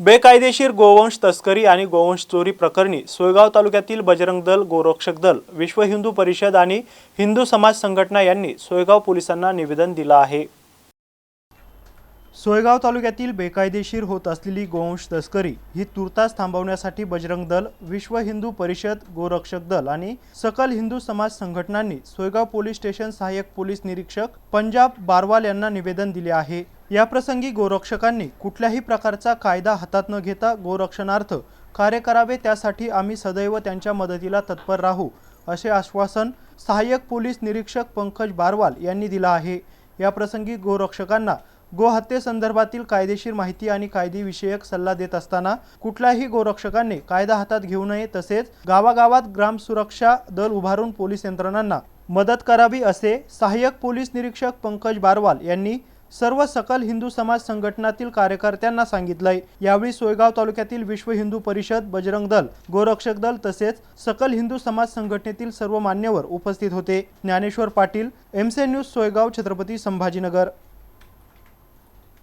बेकायदेशीर गोवंश तस्करी आणि गोवंश चोरी प्रकरणी सोयगाव तालुक्यातील बजरंग दल गोरक्षक दल विश्व हिंदू परिषद आणि हिंदू समाज संघटना यांनी सोयगाव पोलिसांना निवेदन दिलं आहे. सोयगाव तालुक्यातील बेकायदेशीर होत असलेली गोवंश तस्करी ही तुर्तास थांबवण्यासाठी बजरंग दल विश्व हिंदू परिषद गोरक्षक दल आणि सकल हिंदू समाज संघटनांनी सोयगाव पोलीस स्टेशन सहाय्यक पोलीस निरीक्षक पंजाब बारवाल यांना निवेदन दिले आहे. याप्रसंगी गोरक्षकांनी कुठल्याही प्रकारचा कायदा हातात न घेता गोरक्षणार्थ कार्य करावे त्यासाठी आम्ही सदैव त्यांच्या मदतीला तत्पर राहू असे आश्वासन सहाय्यक पोलीस निरीक्षक पंकज बारवाल यांनी दिलं आहे. याप्रसंगी गोरक्षकांना गोहत्येसंदर्भातील कायदेशीर माहिती आणि कायदेविषयक सल्ला देत असताना कुठल्याही गोरक्षकांनी कायदा हातात घेऊ नये तसेच गावागावात ग्राम सुरक्षा दल उभारून पोलीस यंत्रणांना मदत करावी असे सहाय्यक पोलीस निरीक्षक पंकज बारवाल यांनी सर्व सकल हिंदू समाज संघटनातील कार्यकर्त्यांना सांगितलंय. यावेळी सोयगाव तालुक्यातील विश्व हिंदू परिषद बजरंग दल गोरक्षक दल तसेच सकल हिंदू समाज संघटनेतील सर्व मान्यवर उपस्थित होते. ज्ञानेश्वर पाटील एमसे न्यूज सोयगाव छत्रपती संभाजीनगर.